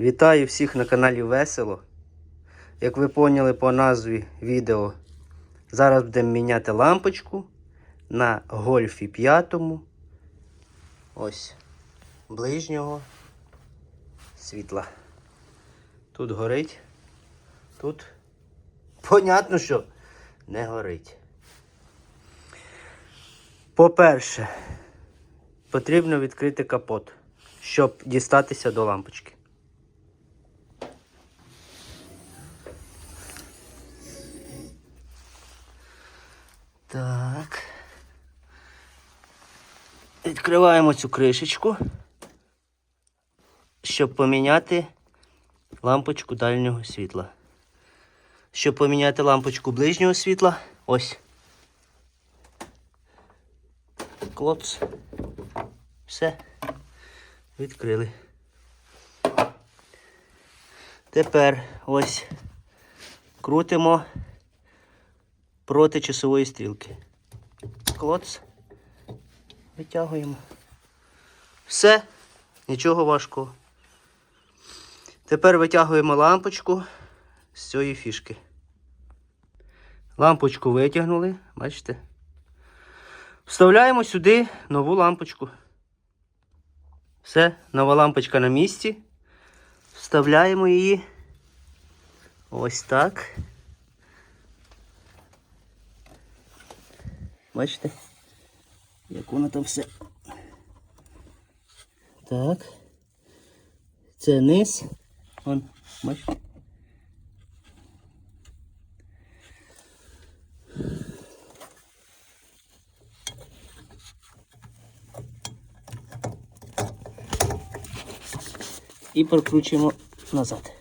Вітаю всіх на каналі Весело. Як ви поняли по назві відео, зараз будемо міняти лампочку на гольфі 5. Ось ближнього світла. Тут горить. Тут понятно, що не горить. По-перше, потрібно відкрити капот, щоб дістатися до лампочки. Так. Відкриваємо цю кришечку, щоб поміняти лампочку дальнього світла. Щоб поміняти лампочку ближнього світла, ось. Клоц. Все. Відкрили. Тепер ось крутимо проти часової стрілки. Клоц. Витягуємо. Все, нічого важкого. Тепер витягуємо лампочку з цієї фішки. Лампочку витягнули, бачите? Вставляємо сюди нову лампочку. Все, нова лампочка на місці. Вставляємо її ось так. Бачите? Як воно там все. Так. Це низ. Вон, бачите? І прокручуємо назад.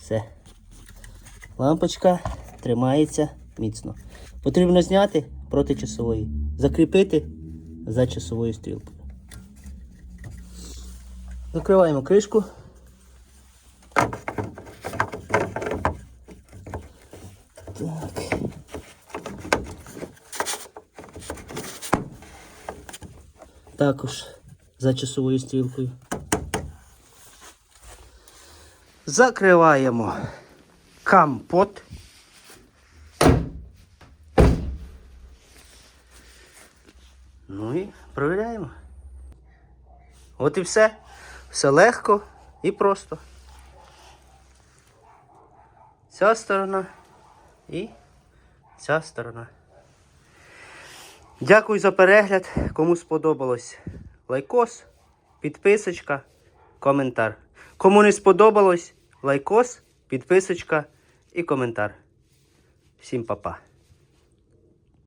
Все. Лампочка тримається міцно. Потрібно зняти проти часової, закріпити за часовою стрілкою. Закриваємо кришку. Так. Також за часовою стрілкою. Закриваємо компот. Ну і провіряємо. От і все. Все легко і просто. Ця сторона і ця сторона. Дякую за перегляд. Кому сподобалось лайкос, підписочка, коментар. Кому не сподобалось лайкос, підписочка і коментар. Всім па-па.